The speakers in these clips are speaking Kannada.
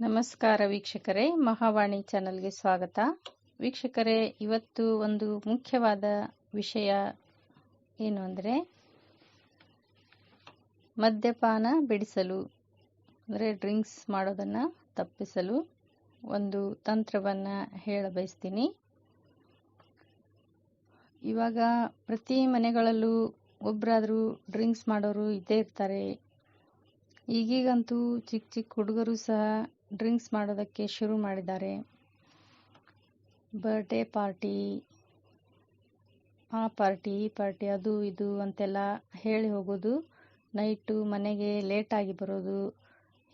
ನಮಸ್ಕಾರ ವೀಕ್ಷಕರೇ, ಮಹಾವಾಣಿ ಚಾನಲ್ಗೆ ಸ್ವಾಗತ. ವೀಕ್ಷಕರೇ, ಇವತ್ತು ಒಂದು ಮುಖ್ಯವಾದ ವಿಷಯ ಏನು ಅಂದರೆ, ಮದ್ಯಪಾನ ಬಿಡಿಸಲು, ಅಂದರೆ ಡ್ರಿಂಕ್ಸ್ ಮಾಡೋದನ್ನು ತಪ್ಪಿಸಲು ಒಂದು ತಂತ್ರವನ್ನು ಹೇಳ ಬಯಸ್ತೀನಿ. ಇವಾಗ ಪ್ರತಿ ಮನೆಗಳಲ್ಲೂ ಒಬ್ಬರಾದರೂ ಡ್ರಿಂಕ್ಸ್ ಮಾಡೋರು ಇದ್ದೇ ಇರ್ತಾರೆ. ಈಗೀಗಂತೂ ಚಿಕ್ಕ ಚಿಕ್ಕ ಹುಡುಗರು ಸಹ ಡ್ರಿಂಕ್ಸ್ ಮಾಡೋದಕ್ಕೆ ಶುರು ಮಾಡಿದ್ದಾರೆ. ಬರ್ಡೇ ಪಾರ್ಟಿ, ಆ ಪಾರ್ಟಿ, ಈ ಪಾರ್ಟಿ, ಅದು, ಇದು ಅಂತೆಲ್ಲ ಹೇಳಿ ಹೋಗೋದು. ನೈಟು ಮನೆಗೆ ಲೇಟಾಗಿ ಬರೋದು.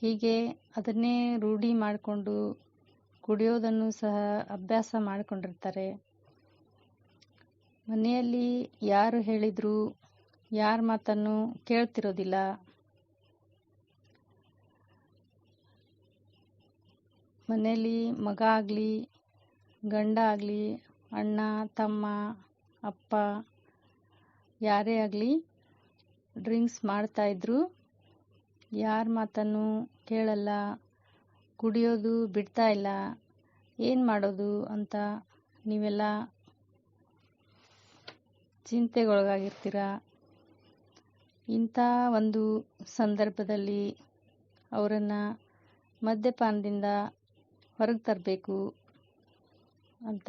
ಹೀಗೆ ಅದನ್ನೇ ರೂಢಿ ಮಾಡಿಕೊಂಡು ಕುಡಿಯೋದನ್ನು ಸಹ ಅಭ್ಯಾಸ ಮಾಡಿಕೊಂಡಿರ್ತಾರೆ. ಮನೆಯಲ್ಲಿ ಯಾರು ಹೇಳಿದರೂ, ಯಾರ ಮಾತನ್ನು ಕೇಳ್ತಿರೋದಿಲ್ಲ. ಮನೆಯಲ್ಲಿ ಮಗ ಆಗಲಿ, ಗಂಡ ಆಗಲಿ, ಅಣ್ಣ, ತಮ್ಮ, ಅಪ್ಪ, ಯಾರೇ ಆಗಲಿ ಡ್ರಿಂಕ್ಸ್ ಮಾಡ್ತಾಯಿದ್ರು ಯಾರ ಮಾತನ್ನು ಕೇಳಲ್ಲ, ಕುಡಿಯೋದು ಬಿಡ್ತಾ ಇಲ್ಲ. ಏನು ಮಾಡೋದು ಅಂತ ನೀವೆಲ್ಲ ಚಿಂತೆಗೊಳಗಾಗಿರ್ತೀರ? ಇಂಥ ಒಂದು ಸಂದರ್ಭದಲ್ಲಿ ಅವರನ್ನು ಮದ್ಯಪಾನದಿಂದ ಹೊರಗೆ ತರಬೇಕು ಅಂತ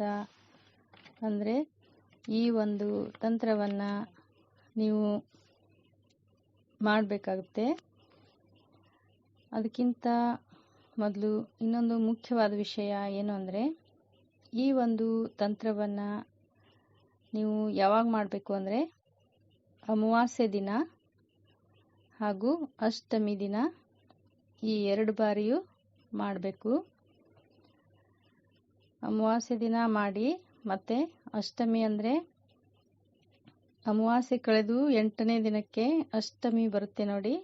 ಅಂದರೆ ಈ ಒಂದು ತಂತ್ರವನ್ನು ನೀವು ಮಾಡಬೇಕಾಗುತ್ತೆ. ಅದಕ್ಕಿಂತ ಮೊದಲು ಇನ್ನೊಂದು ಮುಖ್ಯವಾದ ವಿಷಯ ಏನು ಅಂದರೆ ಈ ಒಂದು ತಂತ್ರವನ್ನು ನೀವು ಯಾವಾಗ ಮಾಡಬೇಕು ಅಂದರೆ ಅಮಾವಾಸ್ಯೆ ದಿನ ಹಾಗೂ ಅಷ್ಟಮಿ ದಿನ ಈ ಎರಡು ಬಾರಿಯೂ ಮಾಡಬೇಕು. ಅಮಾವಾಸ್ಯೆ ದಿನ ಮಾಡಿ ಮತ್ತೆ ಅಷ್ಟಮಿ ಅಂದರೆ ಅಮಾವಾಸ್ಯೆ ಕಳೆದು ಎಂಟನೇ ದಿನಕ್ಕೆ ಅಷ್ಟಮಿ ಬರುತ್ತೆ ನೋಡಿ.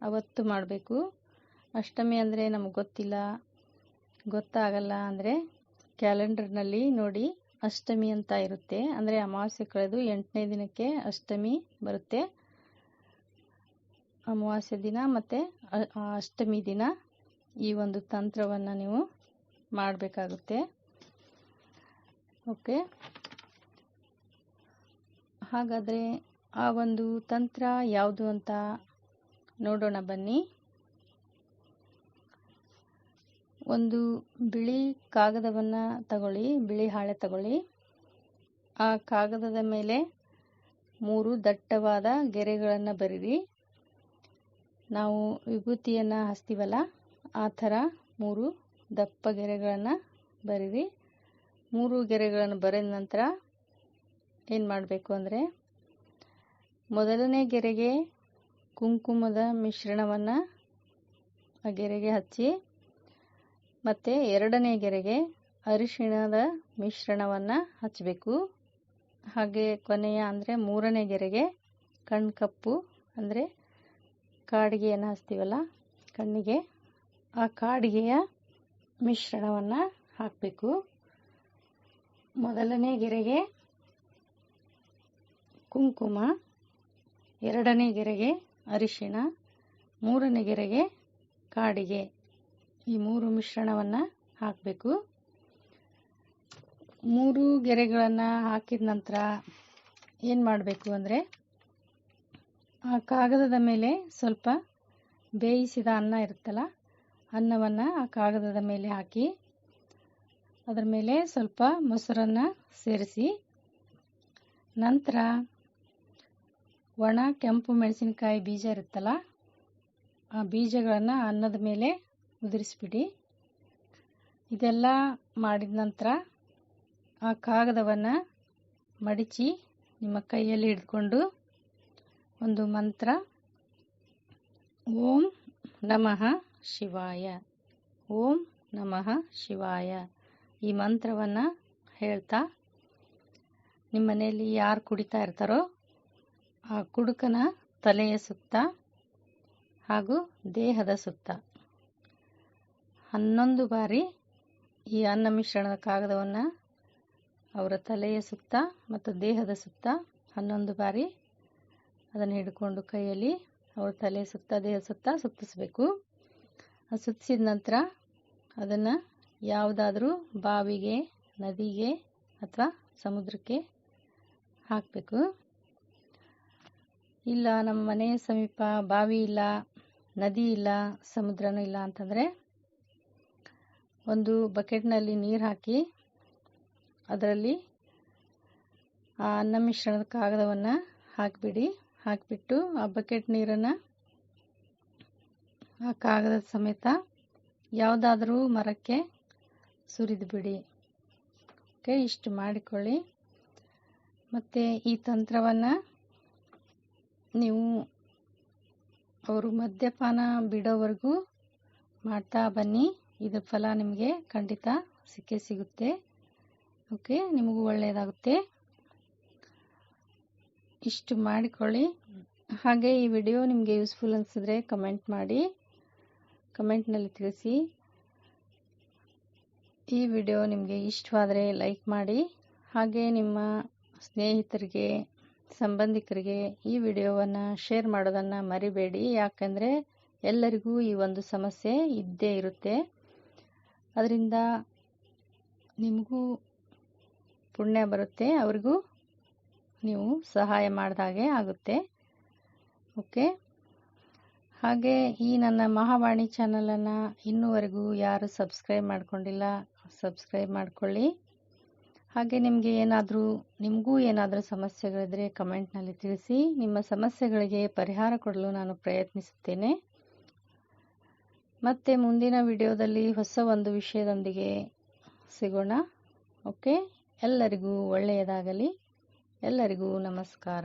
ಅವತ್ತು ಮಾಡಬೇಕು. ಅಷ್ಟಮಿ ಅಂದರೆ ನಮಗೆ ಗೊತ್ತಿಲ್ಲ, ಗೊತ್ತಾಗಲ್ಲ ಅಂದರೆ ಕ್ಯಾಲೆಂಡರ್ನಲ್ಲಿ ನೋಡಿ ಅಷ್ಟಮಿ ಅಂತ ಇರುತ್ತೆ. ಅಂದರೆ ಅಮಾವಾಸ್ಯೆ ಕಳೆದು ಎಂಟನೇ ದಿನಕ್ಕೆ ಅಷ್ಟಮಿ ಬರುತ್ತೆ. ಅಮಾವಾಸ್ಯೆ ದಿನ ಮತ್ತು ಅಷ್ಟಮಿ ದಿನ ಈ ಒಂದು ತಂತ್ರವನ್ನು ನೀವು ಮಾಡಬೇಕಾಗುತ್ತೆ. ಓಕೆ. ಹಾಗಾದರೆ ಆ ಒಂದು ತಂತ್ರ ಯಾವುದು ಅಂತ ನೋಡೋಣ ಬನ್ನಿ. ಒಂದು ಬಿಳಿ ಕಾಗದವನ್ನು ತಗೊಳ್ಳಿ, ಬಿಳಿ ಹಾಳೆ ತಗೊಳ್ಳಿ. ಆ ಕಾಗದದ ಮೇಲೆ ಮೂರು ದಟ್ಟವಾದ ಗೆರೆಗಳನ್ನು ಬರೀರಿ. ನಾವು ವಿಭೂತಿಯನ್ನು ಹಚ್ತೀವಲ್ಲ, ಆ ಥರ ಮೂರು ದಪ್ಪ ಗೆರೆಗಳನ್ನು ಬರೀರಿ. ಮೂರು ಗೆರೆಗಳನ್ನು ಬರೆದ ನಂತರ ಏನು ಮಾಡಬೇಕು ಅಂದರೆ ಮೊದಲನೇ ಗೆರೆಗೆ ಕುಂಕುಮದ ಮಿಶ್ರಣವನ್ನು ಆ ಗೆರೆಗೆ ಹಚ್ಚಿ ಮತ್ತು ಎರಡನೇ ಗೆರೆಗೆ ಅರಿಶಿಣದ ಮಿಶ್ರಣವನ್ನು ಹಚ್ಚಬೇಕು ಹಾಗೆ ಕೊನೆಯ ಅಂದರೆ ಮೂರನೇ ಗೆರೆಗೆ ಕಣ್ಕಪ್ಪು ಅಂದರೆ ಕಾಡಿಗೆಯನ್ನು ಹಚ್ತೀವಲ್ಲ, ಕಣ್ಣಿಗೆ ಆ ಕಾಡಿಗೆಯ ಮಿಶ್ರಣವನ್ನು ಹಾಕಬೇಕು. ಮೊದಲನೇ ಗೆರೆಗೆ ಕುಂಕುಮ, ಎರಡನೇ ಗೆರೆಗೆ ಅರಿಶಿಣ, ಮೂರನೇ ಗೆರೆಗೆ ಕಾಡಿಗೆ. ಈ ಮೂರು ಮಿಶ್ರಣವನ್ನು ಹಾಕಬೇಕು. ಮೂರು ಗೆರೆಗಳನ್ನು ಹಾಕಿದ ನಂತರ ಏನು ಮಾಡಬೇಕು ಅಂದರೆ ಆ ಕಾಗದದ ಮೇಲೆ ಸ್ವಲ್ಪ ಬೇಯಿಸಿದ ಅನ್ನ ಇರುತ್ತಲ್ಲ, ಅನ್ನವನ್ನು ಆ ಕಾಗದದ ಮೇಲೆ ಹಾಕಿ ಅದರ ಮೇಲೆ ಸ್ವಲ್ಪ ಮೊಸರನ್ನು ಸೇರಿಸಿ. ನಂತರ ಒಣ ಕೆಂಪು ಮೆಣಸಿನಕಾಯಿ ಬೀಜ ಇರುತ್ತಲ್ಲ, ಆ ಬೀಜಗಳನ್ನು ಅನ್ನದ ಮೇಲೆ ಉದುರಿಸ್ಬಿಡಿ. ಇದೆಲ್ಲ ಮಾಡಿದ ನಂತರ ಆ ಕಾಗದವನ್ನು ಮಡಿಚಿ ನಿಮ್ಮ ಕೈಯಲ್ಲಿ ಹಿಡ್ಕೊಂಡು ಒಂದು ಮಂತ್ರ, ಓಂ ನಮಃ ಶಿವಾಯ, ಓಂ ನಮಃ ಶಿವಾಯ. ಈ ಮಂತ್ರವನ್ನು ಹೇಳ್ತಾ ನಿಮ್ಮ ಮನೆಯಲ್ಲಿ ಯಾರು ಕುಡಿತಾ ಇರ್ತಾರೋ ಆ ಕುಡುಕನ ತಲೆಯ ಸುತ್ತ ಹಾಗೂ ದೇಹದ ಸುತ್ತ. ಹನ್ನೊಂದು ಬಾರಿ ಈ ಅನ್ನ ಮಿಶ್ರಣದ ಕಾಗದವನ್ನು ಅವರ ತಲೆಯ ಸುತ್ತ ಮತ್ತು ದೇಹದ ಸುತ್ತ ಹನ್ನೊಂದು ಬಾರಿ ಅದನ್ನು ಹಿಡ್ಕೊಂಡು ಕೈಯಲ್ಲಿ ಅವರ ತಲೆ ಸುತ್ತ ದೇಹ ಸುತ್ತ ಸುತ್ತಿಸ್ಬೇಕು. ಸುತ್ತಿಸಿದ ನಂತರ ಅದನ್ನು ಯಾವುದಾದ್ರೂ ಬಾವಿಗೆ, ನದಿಗೆ ಅಥವಾ ಸಮುದ್ರಕ್ಕೆ ಹಾಕಬೇಕು. ಇಲ್ಲ, ನಮ್ಮ ಮನೆ ಸಮೀಪ ಬಾವಿ ಇಲ್ಲ, ನದಿ ಇಲ್ಲ, ಸಮುದ್ರನೂ ಇಲ್ಲ ಅಂತಂದರೆ ಒಂದು ಬಕೆಟ್ನಲ್ಲಿ ನೀರು ಹಾಕಿ ಅದರಲ್ಲಿ ಆ ಅನ್ನ ಮಿಶ್ರಣದ ಕಾಗದವನ್ನು ಹಾಕಿಬಿಡಿ. ಹಾಕಿಬಿಟ್ಟು ಆ ಬಕೆಟ್ ನೀರನ್ನು ಆ ಕಾಗದದ ಸಮೇತ ಯಾವುದಾದ್ರೂ ಮರಕ್ಕೆ ಸುರಿದು ಬಿಡಿ. ಓಕೆ, ಇಷ್ಟು ಮಾಡಿಕೊಳ್ಳಿ. ಮತ್ತು ಈ ತಂತ್ರವನ್ನು ನೀವು ಅವರು ಮದ್ಯಪಾನ ಬಿಡೋವರೆಗೂ ಮಾಡ್ತಾ ಬನ್ನಿ. ಇದರ ಫಲ ನಿಮಗೆ ಖಂಡಿತ ಸಿಕ್ಕೇ ಸಿಗುತ್ತೆ. ಓಕೆ, ನಿಮಗೂ ಒಳ್ಳೆಯದಾಗುತ್ತೆ ಇಷ್ಟು ಮಾಡಿಕೊಳ್ಳಿ. ಹಾಗೆ ಈ ವಿಡಿಯೋ ನಿಮಗೆ ಯೂಸ್ಫುಲ್ ಅನಿಸಿದ್ರೆ ಕಮೆಂಟ್ ಮಾಡಿ. ಕಮೆಂಟ್ನಲ್ಲಿ ತಿಳಿಸಿ. ಈ ವಿಡಿಯೋ ನಿಮಗೆ ಇಷ್ಟವಾದರೆ ಲೈಕ್ ಮಾಡಿ ಹಾಗೆ ನಿಮ್ಮ ಸ್ನೇಹಿತರಿಗೆ, ಸಂಬಂಧಿಕರಿಗೆ ಈ ವಿಡಿಯೋವನ್ನು ಶೇರ್ ಮಾಡೋದನ್ನು ಮರಿಬೇಡಿ. ಯಾಕಂದರೆ ಎಲ್ಲರಿಗೂ ಈ ಒಂದು ಸಮಸ್ಯೆ ಇದ್ದೇ ಇರುತ್ತೆ. ಅದರಿಂದ ನಿಮಗೂ ಪುಣ್ಯ ಬರುತ್ತೆ, ಅವ್ರಿಗೂ ನೀವು ಸಹಾಯ ಮಾಡಿದಾಗೆ ಆಗುತ್ತೆ. ಓಕೆ? ಹಾಗೆ ಈ ನನ್ನ ಮಹಾವಾಣಿ ಚಾನಲನ್ನು ಇನ್ನೂವರೆಗೂ ಯಾರು ಸಬ್ಸ್ಕ್ರೈಬ್ ಮಾಡ್ಕೊಂಡಿಲ್ಲ ಸಬ್ಸ್ಕ್ರೈಬ್ ಮಾಡ್ಕೊಳ್ಳಿ. ಹಾಗೆ ನಿಮಗೆ ಏನಾದರೂ, ನಿಮಗೂ ಏನಾದರೂ ಸಮಸ್ಯೆಗಳಿದ್ದರೆ ಕಮೆಂಟ್ನಲ್ಲಿ ತಿಳಿಸಿ. ನಿಮ್ಮ ಸಮಸ್ಯೆಗಳಿಗೆ ಪರಿಹಾರ ಕೊಡಲು ನಾನು ಪ್ರಯತ್ನಿಸುತ್ತೇನೆ. ಮತ್ತೆ ಮುಂದಿನ ವಿಡಿಯೋದಲ್ಲಿ ಹೊಸ ಒಂದು ವಿಷಯದೊಂದಿಗೆ ಸಿಗೋಣ. ಓಕೆ? ಎಲ್ಲರಿಗೂ ಒಳ್ಳೆಯದಾಗಲಿ. ಎಲ್ಲರಿಗೂ ನಮಸ್ಕಾರ.